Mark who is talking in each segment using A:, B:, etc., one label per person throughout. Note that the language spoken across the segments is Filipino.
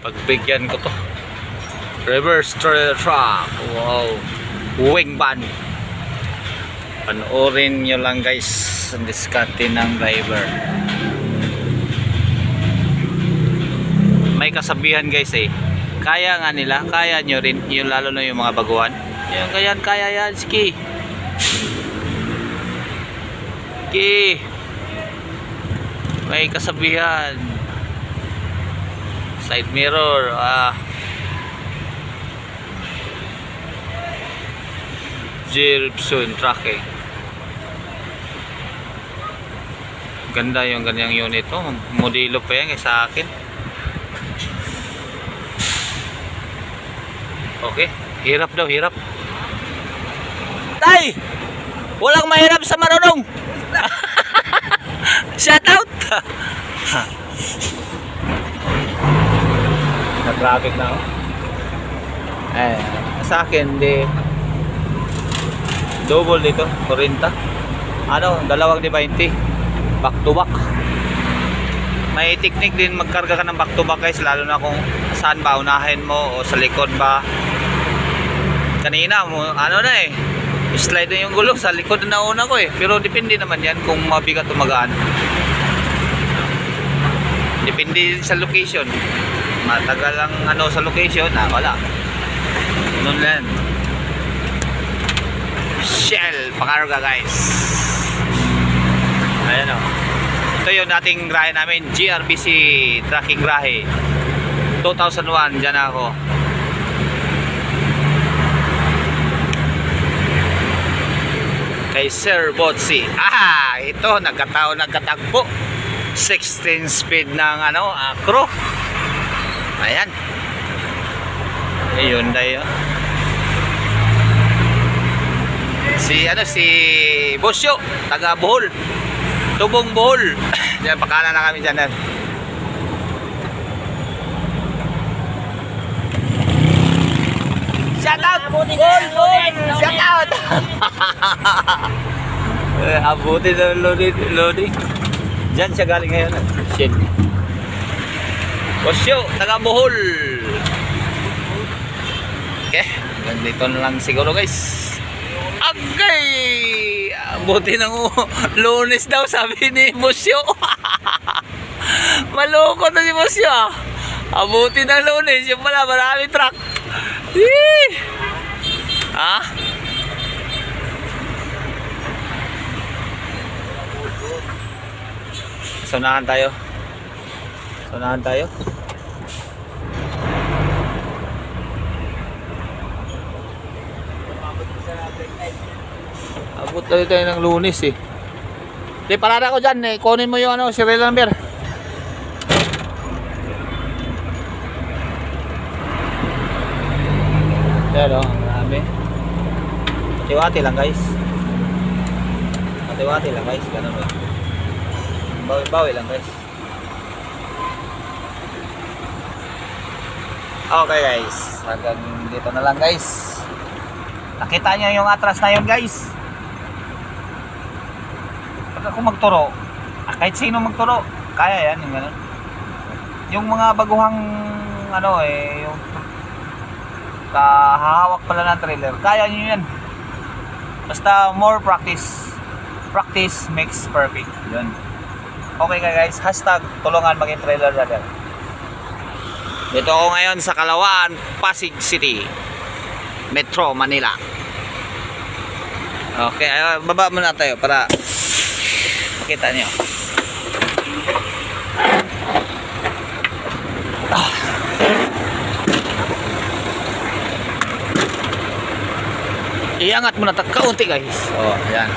A: Pagbigyan ko to. Reverse trailer truck. Wow. Wing van. Panoorin nyo lang guys ang diskarte ng driver. May kasabihan guys eh. Kaya nga nila, kaya nyo rin, yung lalo na yung mga baguhan. Yung ganyan, kaya yan, ski. Ski. May kasabihan. Side mirror, ah. Gilpson truck eh. Ganda yung ganyang unit oh. Modelo pa yan eh sa akin. Okay, hirap daw, hirap. Tay! Walang mahirap sa marunong. Shout out. na traffic na. Eh, sa akin di double dito, 40. Ano, dalawang di 20. Back to back. May technique din magkarga ka ng back to back guys, lalo na kung saan ba unahin mo o sa likod ba. Kanina ano na eh. Slide na yung gulong sa likod na una ko eh. Pero depende naman yan kung mabigat o magaan. Depende sa location. Matagal ang ano sa location, ah, wala. Ganun lang. Shell, pakarga guys. Ayan o. Ito yung dating rahe namin, GRBC tracking rahe. 2001, dyan ako. Kay Sir Botsi. Ah, ito, nagkataon nagkatagpo. 16 speed ng ano, acro. Ayan. Ayun dayo. Si ano si Bosyo, taga Bohol. Tubong Bohol. Diyan pakanan na kami diyan. Shout out! Bol! Shout out! eh, abutin na loading. loading. Diyan siya galing ngayon. Shit. Bosyo, taga Bohol. Okay, dito na lang siguro guys. Agay! Buti ng lunes daw sabi ni Bosyo. Maloko na si Bosyo ah. Abuti ng lunes, yung pala marami truck. Yee! Ha? Sunahan tayo. Sunahan tayo. Abot tayo tayo ng lunes eh. Di, parada ko dyan eh. Kunin mo yung ano, serial number. Yan o, ang marami. Patiwati lang guys. Patiwati lang guys, ganun lang. Bawi-bawi lang guys. Okay guys, hanggang dito na lang guys. Nakita niyo yung atras na yun guys. Pag ako magturo, ah, kahit sino magturo, kaya yan yung ganun. Yung mga baguhang ano eh, yung kahahawak pala ng trailer, kaya nyo yan. Basta more practice. Practice makes perfect. Yun. Okay ka guys, hashtag tulungan maging trailer driver. Dito ako ngayon sa Kalawaan, Pasig City, Metro Manila. Okay, ay, baba muna tayo para makita niyo. Ah. Iangat mo kaunti guys. Oh, ayan.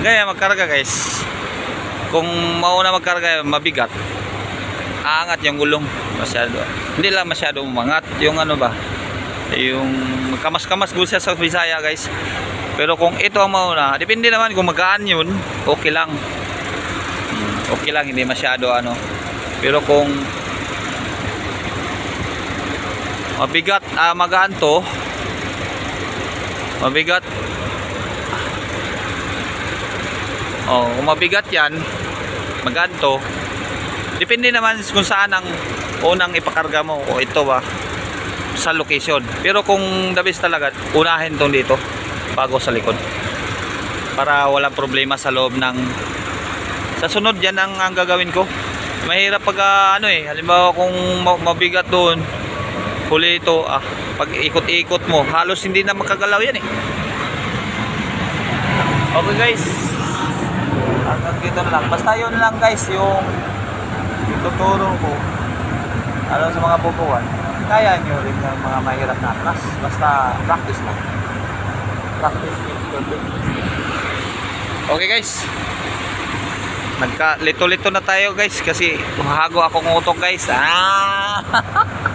A: Gaya magkarga guys. Kung mauna magkarga mabigat. Aangat yung gulong masyado. Hindi lang masyado umangat yung ano ba. Yung kamas-kamas siya sa Bisaya guys. Pero kung ito ang mauna, depende naman kung magaan yun, okay lang. Okay lang, hindi masyado ano. Pero kung mabigat ah, magaan to mabigat oh kung mabigat yan magaan to Depende naman kung saan ang unang ipakarga mo o ito ba sa location. Pero kung the best talaga, unahin tong dito bago sa likod. Para walang problema sa loob ng sa sunod yan ang, ang gagawin ko. Mahirap pag ah, ano eh, halimbawa kung ma- mabigat doon, huli ito, ah, pag ikot-ikot mo, halos hindi na makagalaw yan eh. Okay guys, hanggang dito na lang. Basta yun lang guys, yung ituturo ko ano sa mga bubuan. Kaya nyo rin ng mga mahirap na atlas. Basta practice lang. Okay guys. Nagka lito-lito na tayo guys kasi hago akong utok guys. Ah!